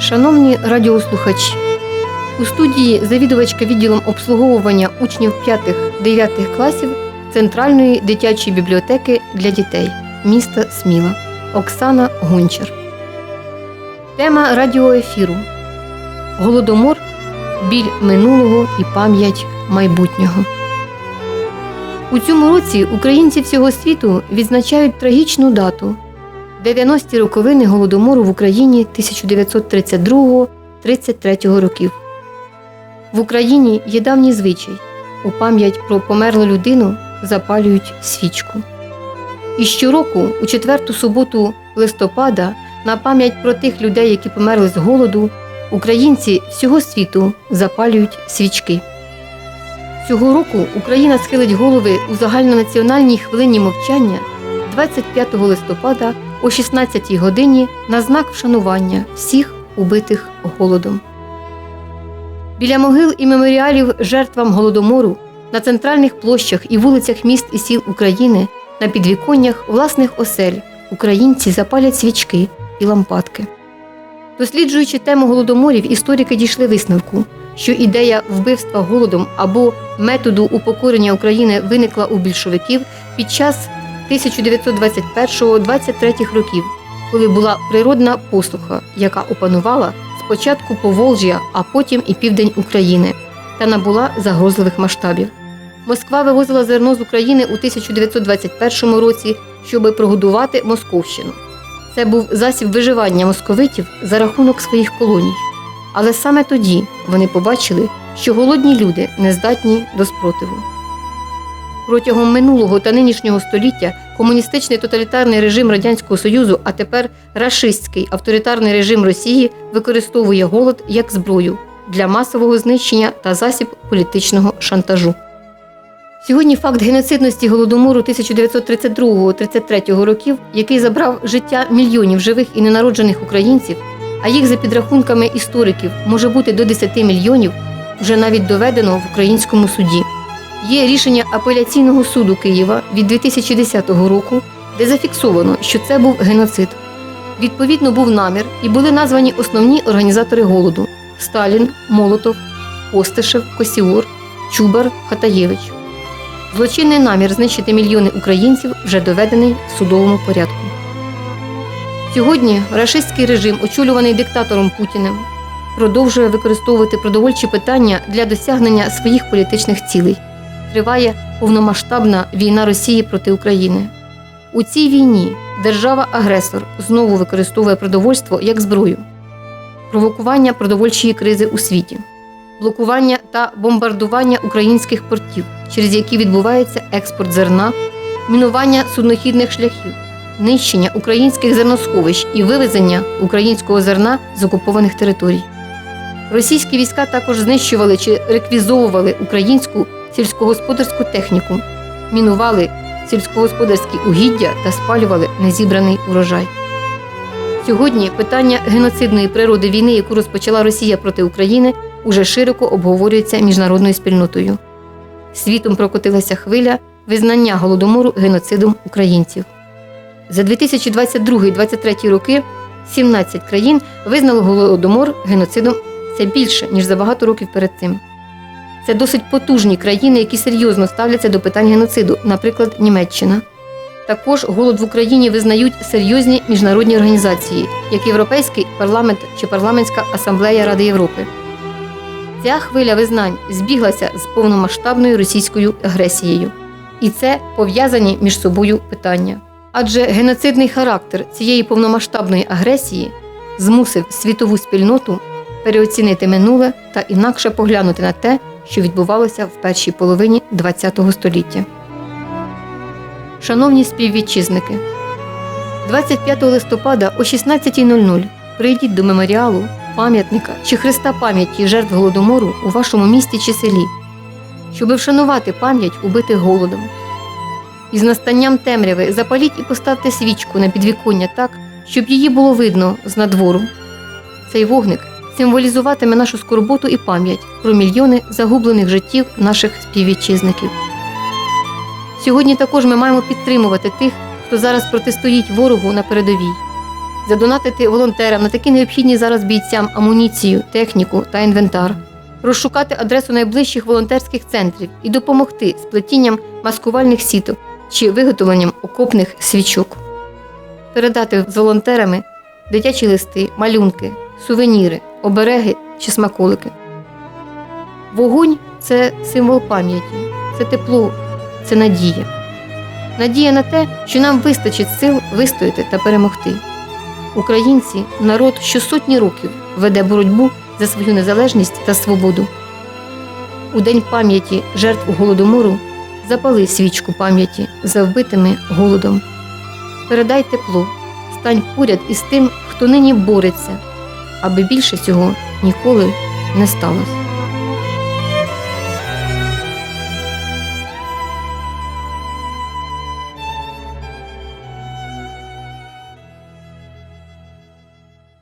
Шановні радіослухачі, у студії завідувачка відділом обслуговування учнів 5-9 класів Центральної дитячої бібліотеки для дітей міста Сміла Оксана Гончар. Тема радіоефіру Голодомор, біль минулого і пам'ять майбутнього. У цьому році українці всього світу відзначають трагічну дату 90-ті роковини голодомору в Україні 1932-33 років. В Україні є давній звичай у пам'ять про померлу людину запалюють свічку. І щороку, у четверту суботу листопада, на пам'ять про тих людей, які померли з голоду, українці всього світу запалюють свічки. Цього року Україна схилить голови у загальнонаціональній хвилині мовчання 25 листопада о 16 годині на знак вшанування всіх убитих голодом. Біля могил і меморіалів жертвам голодомору на центральних площах і вулицях міст і сіл України на підвіконнях власних осель українці запалять свічки і лампадки. Досліджуючи тему голодоморів, історики дійшли висновку, що ідея вбивства голодом або методу упокорення України виникла у більшовиків під час 1921-23 років, коли була природна посуха, яка опанувала спочатку Поволжя, а потім і південь України, та набула загрозливих масштабів. Москва вивозила зерно з України у 1921 році, щоб прогодувати Московщину. Це був засіб виживання московитів за рахунок своїх колоній. Але саме тоді вони побачили, що голодні люди не здатні до спротиву. Протягом минулого та нинішнього століття комуністичний тоталітарний режим Радянського Союзу, а тепер рашистський авторитарний режим Росії використовує голод як зброю для масового знищення та засіб політичного шантажу. Сьогодні факт геноцидності голодомору 1932-33 років, який забрав життя мільйонів живих і ненароджених українців, а їх за підрахунками істориків може бути до 10 мільйонів, вже навіть доведено в українському суді. Є рішення апеляційного суду Києва від 2010 року, де зафіксовано, що це був геноцид. Відповідно, був намір і були названі основні організатори голоду: Сталін, Молотов, Постишев, Косіор, Чубар, Хатаєвич. Злочинний намір знищити мільйони українців вже доведений в судовому порядку. Сьогодні рашистський режим, очолюваний диктатором Путіним, продовжує використовувати продовольчі питання для досягнення своїх політичних цілей. Триває повномасштабна війна Росії проти України. У цій війні держава-агресор знову використовує продовольство як зброю, провокування продовольчої кризи у світі, блокування та бомбардування українських портів, через які відбувається експорт зерна, мінування суднохідних шляхів, нищення українських зерносховищ і вивезення українського зерна з окупованих територій. Російські війська також знищували чи реквізовували українську сільськогосподарську техніку, мінували сільськогосподарські угіддя та спалювали незібраний урожай. Сьогодні питання геноцидної природи війни, яку розпочала Росія проти України, уже широко обговорюється міжнародною спільнотою. Світом прокотилася хвиля визнання голодомору геноцидом українців. За 2022-2023 роки 17 країн визнало голодомор геноцидом це більше, ніж за багато років перед цим. Це досить потужні країни, які серйозно ставляться до питань геноциду, наприклад, Німеччина. Також голод в Україні визнають серйозні міжнародні організації, як Європейський парламент чи парламентська асамблея Ради Європи. Ця хвиля визнань збіглася з повномасштабною російською агресією, і це пов'язані між собою питання. Адже геноцидний характер цієї повномасштабної агресії змусив світову спільноту переоцінити минуле та інакше поглянути на те, що відбувалося в першій половині ХХ століття. Шановні співвітчизники, 25 листопада о 16.00 прийдіть до меморіалу, пам'ятника чи хреста пам'яті жертв голодомору у вашому місті чи селі, щоби вшанувати пам'ять убитих голодом. Із настанням темряви запаліть і поставте свічку на підвіконня так, щоб її було видно з надвору. Цей вогник символізуватиме нашу скорботу і пам'ять про мільйони загублених життів наших співвітчизників. Сьогодні також ми маємо підтримувати тих, хто зараз протистоїть ворогу на передовій. задонатити волонтерам на такі необхідні зараз бійцям амуніцію, техніку та інвентар, розшукати адресу найближчих волонтерських центрів і допомогти з плетінням маскувальних сіток чи виготовленням окопних свічок, передати з волонтерами дитячі листи, малюнки, сувеніри, обереги чи смаколики. Вогонь це символ пам'яті, це тепло, це надія. Надія на те, що нам вистачить сил вистояти та перемогти. Українці народ, що сотні років веде боротьбу за свою незалежність та свободу. У день пам'яті жертв голодомору запали свічку пам'яті за вбитими голодом. Передай тепло, стань поряд із тим, хто нині бореться, аби більше цього ніколи не сталося.